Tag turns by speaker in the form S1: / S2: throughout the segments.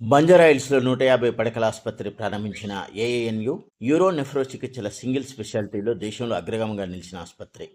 S1: బంజారాయిల్స్లో నూట యాభై పడకల ఆసుపత్రి ప్రారంభించిన ఏఏఎన్యు యూరో నెఫ్రో చికిత్సల సింగిల్ స్పెషాలిటీలో దేశంలో అగ్రగమంగా నిలిచిన ఆసుపత్రి.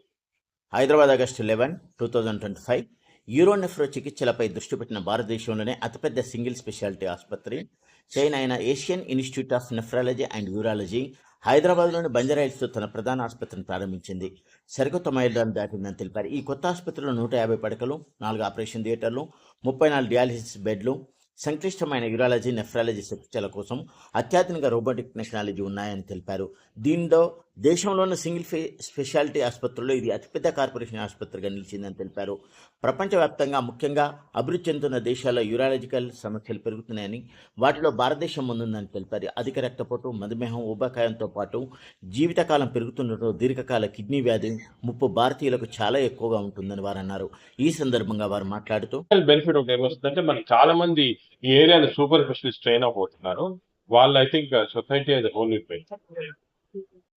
S1: Hyderabad August eleven two thousand twenty five uro nephro చికిత్సలపై దృష్టి పెట్టిన భారతదేశంలోనే అతిపెద్ద సింగిల్ స్పెషాలిటీ ఆసుపత్రి. చైనా అయిన Asian institute of nephrology and urology హైదరాబాద్లోని బంజారాయిల్స్తో తన ప్రధాన ఆసుపత్రిని ప్రారంభించింది. సరికొత్త మైలురాలు దాటిందని తెలిపారు. ఈ కొత్త ఆసుపత్రిలో నూట యాభై పడకలు నాలుగు ఆపరేషన్ థియేటర్లు ముప్పై నాలుగు డియాలిసిస్ బెడ్లు సంక్లిష్టమైన యూరాలజీ నెఫ్రాలజీ చికిత్సల కోసం అత్యాధునిక రోబోటిక్ టెక్నాలజీ ఉన్నాయని తెలిపారు. దీంతో దేశంలోని సింగిల్ ఫే స్పెషాలిటీ ఆసుపత్రుల్లో ఇది అతిపెద్ద కార్పొరేషన్ ఆసుపత్రిగా నిలిచిందని తెలిపారు. ప్రపంచవ్యాప్తంగా ముఖ్యంగా అభివృద్ధి చెందుతున్న దేశాల్లో యూరాలజికల్ సమస్యలు పెరుగుతున్నాయని వాటిలో భారతదేశం ముందుందని తెలిపారు. అధిక రక్తపోటు మధుమేహం ఊబకాయంతో పాటు జీవితకాలం పెరుగుతుండటం దీర్ఘకాల కిడ్నీ వ్యాధి ముప్పు భారతీయులకు చాలా ఎక్కువగా ఉంటుందని వారు అన్నారు ఈ సందర్భంగా వారు మాట్లాడుతూ
S2: బెనిఫిట్ ఒకటి ఏమొస్తుందంటే మనకి చాలా మంది ఈ ఏరియాలో సూపర్ స్పెషలిస్ట్ ట్రైన్ అవుతున్నారు. వాళ్ళు ఐ థింక్ సొసైటీ అది హోల్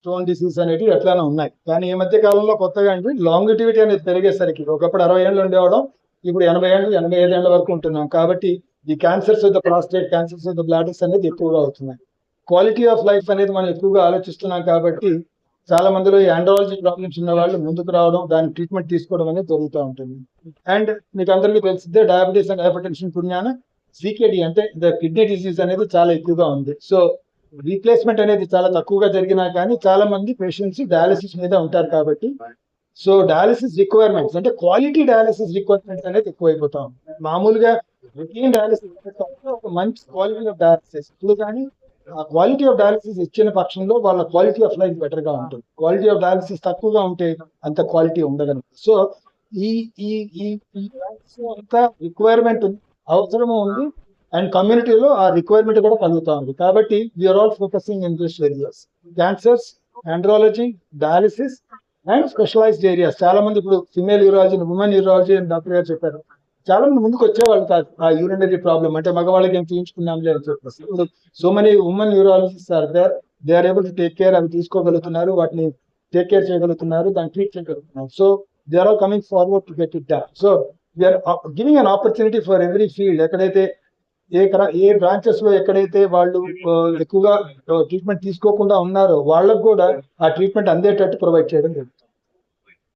S3: స్టోన్ డిసీజ్ అనేవి ఎట్లానే ఉన్నాయి. కానీ ఈ మధ్య కాలంలో కొత్తగా అంటే లాంగిటివిటీ అనేది పెరిగేసరికి ఒకప్పుడు అరవై ఏళ్ళు ఉండేవాళ్ళం ఇప్పుడు ఎనభై ఏళ్ళు ఎనభై ఐదు ఏళ్ళ వరకు ఉంటున్నాం. కాబట్టి ఈ cancers with prostate cancers with bladders అనేది ఎక్కువగా అవుతున్నాయి. క్వాలిటీ ఆఫ్ లైఫ్ అనేది మనం ఎక్కువగా ఆలోచిస్తున్నాం కాబట్టి చాలా మందిలో ఈ ఆండ్రాలజీ ప్రాబ్లమ్స్ ఉన్న వాళ్ళు ముందుకు రావడం దాని ట్రీట్మెంట్ తీసుకోవడం అనేది జరుగుతూ ఉంటుంది. అండ్ మీకు అందరికీ తెలిసిందే డయాబెటీస్ అండ్ హైపర్ టెన్షన్ పుణ్యాన సికెడి అంటే ద కిడ్నీ డిసీజ్ అనేది చాలా ఎక్కువగా ఉంది. సో రీప్లేస్మెంట్ అనేది చాలా తక్కువగా జరిగినా కానీ చాలా మంది పేషెంట్స్ డయాలసిస్ మీద ఉంటారు కాబట్టి. సో డయాలసిస్ రిక్వైర్మెంట్స్ అంటే క్వాలిటీ డయాలసిస్ రిక్వైర్మెంట్స్ అనేది ఎక్కువైపోతాం మామూలుగా రొటీన్ డయాలసిస్ ఒక మంచి క్వాలిటీ ఆఫ్ డయాలసిస్ ఇప్పుడు కానీ ఆ క్వాలిటీ ఆఫ్ డయాలసిస్ ఇచ్చిన పక్షంలో వాళ్ళ క్వాలిటీ ఆఫ్ లైఫ్ బెటర్గా ఉంటుంది. క్వాలిటీ ఆఫ్ డయాలసిస్ తక్కువగా ఉంటే అంత క్వాలిటీ ఉండదు సో ఈ ఈ ఈ అంతా రిక్వైర్మెంట్ అవసరము ఉంది అండ్ కమ్యూనిటీలో ఆ రిక్వైర్మెంట్ కూడా కలుగుతూ ఉంది. కాబట్టి we're all focusing in this areas cancers andrology dialysis and specialised areas చాలా మంది ఇప్పుడు ఫిమేల్ యూరాలజీ ఉమెన్ యూరాలజీ అని డాక్టర్ గారు చెప్పారు. చాలా మంది ముందుకు వచ్చేవాళ్ళు కాదు. ఆ యూరినరీ ప్రాబ్లం అంటే మగవాళ్ళకి ఏం చూపించుకున్నాం లేదు చెప్పేసి. ఇప్పుడు so many women urologist are there they are able to take care అవి తీసుకోగలుగుతున్నారు. వాటిని టేక్ కేర్ చేయగలుగుతున్నారు. దాన్ని ట్రీట్ చేయగలుగుతున్నారు. So they are all coming forward to get it డా so we're giving an opportunity for every field ఎక్కడైతే a క్ర- ఏ బ్రాంచెస్లో ఎక్కడైతే వాళ్ళు ఆ, ఎక్కువగా ట్రీట్మెంట్ తీసుకోకుండా ఉన్నారో వాళ్ళకు కూడా ఆ ట్రీట్మెంట్ అందేటట్టు ప్రొవైడ్ చేయడం జరుగుతుంది.